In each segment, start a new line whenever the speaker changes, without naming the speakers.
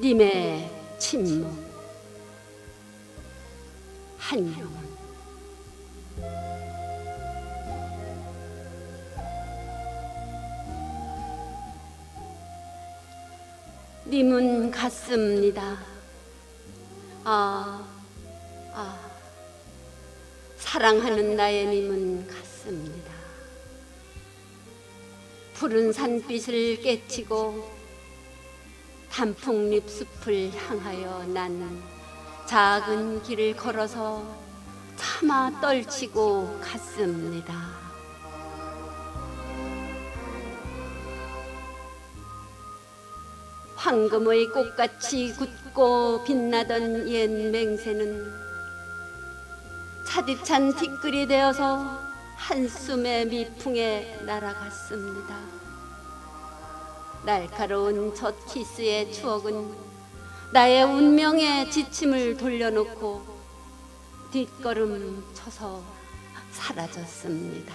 님의 침묵 한영은 님은 같습니다. 아, 아, 사랑하는 나의 님은 같습니다. 푸른 산빛을 깨치고 단풍잎 숲을 향하여 난 작은 길을 걸어서 차마 떨치고 갔습니다. 황금의 꽃같이 굳고 빛나던 옛 맹세는 차디찬 티끌이 되어서 한숨의 미풍에 날아갔습니다. 날카로운 첫 키스의 추억은 나의 운명의 지침을 돌려놓고 뒷걸음 쳐서 사라졌습니다.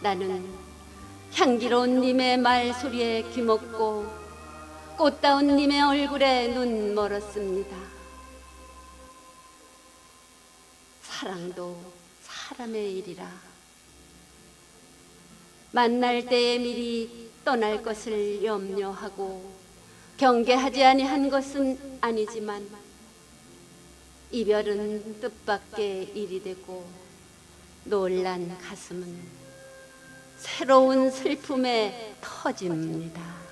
나는 향기로운 님의 말소리에 귀먹고 꽃다운 님의 얼굴에 눈 멀었습니다. 사랑도 사람의 일이라 만날 때에 미리 떠날 것을 염려하고 경계하지 아니한 것은 아니지만 이별은 뜻밖의 일이 되고 놀란 가슴은 새로운 슬픔에 터집니다.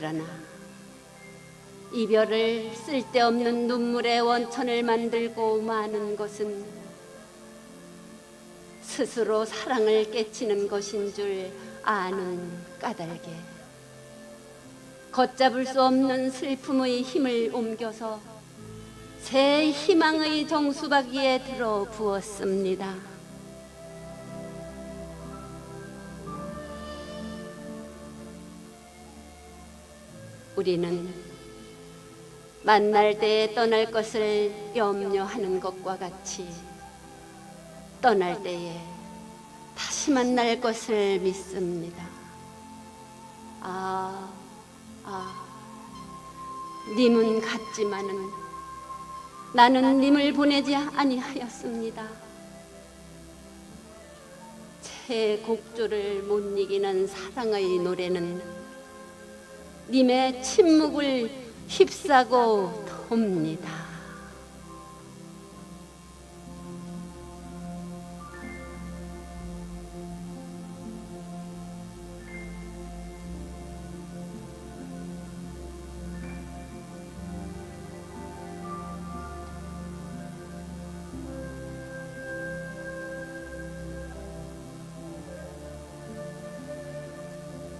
그러나 이별을 쓸데없는 눈물의 원천을 만들고 마는 것은 스스로 사랑을 깨치는 것인 줄 아는 까닭에 걷잡을 수 없는 슬픔의 힘을 옮겨서 새 희망의 정수박이에 들어 부었습니다. 우리는 만날 때에 떠날 것을 염려하는 것과 같이 떠날 때에 다시 만날 것을 믿습니다. 아, 아, 님은 같지만은 나는 님을 보내지 아니하였습니다. 제 곡조를 못 이기는 사랑의 노래는 님의 침묵을 휩싸고 돕니다.